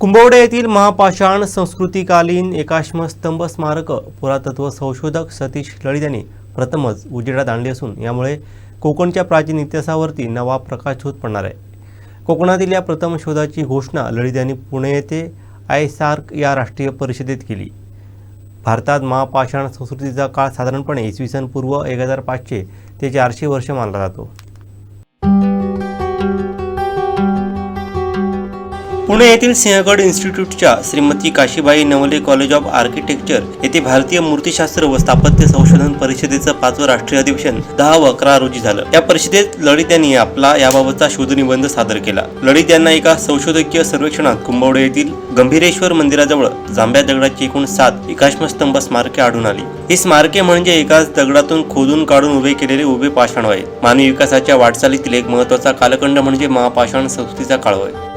कुंभवडे येथील महापाषाण संस्कृतीकालीन एकाश्म स्तंभ स्मारक पुरातत्व संशोधक सतीश लळित यांनी प्रथमच उजेडात आणले असून यामुळे कोकणच्या प्राचीन इतिहासावरती नवा प्रकाशोध पडणार आहे. कोकणातील या प्रथम शोधाची घोषणा लळित यांनी पुणे येथे आय सार्क या राष्ट्रीय परिषदेत केली. भारतात महापाषाण संस्कृतीचा काळ साधारणपणे इसवी सन पूर्व एक हजार पाचशे ते चारशे वर्ष मानला जातो. पुणे येथील Sinhagad इन्स्टिट्यूटच्या Shrimati Kashibai Navale college of architecture येथे भारतीय मूर्तिशास्त्र व स्थापत्य संशोधन परिषदेचं पाचवं राष्ट्रीय अधिवेशन दहा व अकरा रोजी झालं. या परिषदेत लळित यांनी आपला याबाबतचा शोधनिबंध सादर केला. लळित यांना एका संशोधकीय सर्वेक्षणात कुंभवडे येथील गंभीरेश्वर मंदिराजवळ जांभ्या दगडाची एकूण सात एकाश्मस्तंभ स्मारके आढळून आली. ही स्मारके म्हणजे एकाच दगडातून खोदून काढून उभे केलेले उभे पाषाण होय मानवी विकासाच्या वाटचालीतील एक महत्त्वाचा कालखंड म्हणजे महापाषाण संस्कृतीचा काळ होय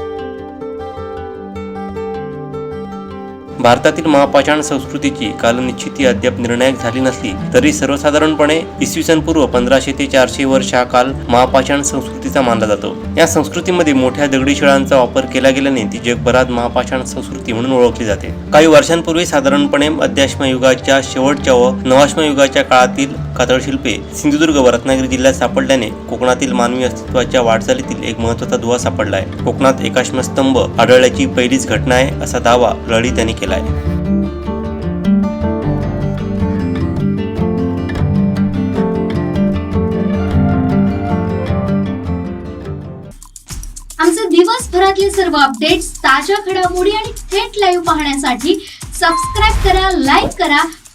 भारतातील महापाषाण संस्कृतीची कालनिश्चिती अद्याप निर्णायक झाली नसली तरी सर्वसाधारणपणे इसवी सन पूर्व पंधराशे ते चारशे वर्ष हा काल महापाषाण संस्कृतीचा मानला जातो. या संस्कृतीमध्ये मोठ्या दगडी शिळांचा वापर केला गेल्याने ती जगभरात महापाषाण संस्कृती म्हणून ओळखली जाते. काही वर्षांपूर्वी साधारणपणे अध्याश्मयुगाच्या शेवटच्या व नवाश्मयुगाच्या काळातील कातळ कातळशिल्पे सिंधुदुर्ग व रत्नागिरी जिल्ह्यात सापडल्याने कोकणातील मानवी अस्तित्वाच्या वाटचालीतील एक महत्त्वाचा दुवा सापडला आहे कोकणात एकाश्म स्तंभ आढळल्याची पहिलीच घटना आहे असा दावा लढी त्यांनी केला आहे आमचे दिवसभरातले सर्व अपडेट्स ताज्या घडामोडी आणि थेट लाईव्ह पाहण्यासाठी सबस्क्राईब करा लाईक करा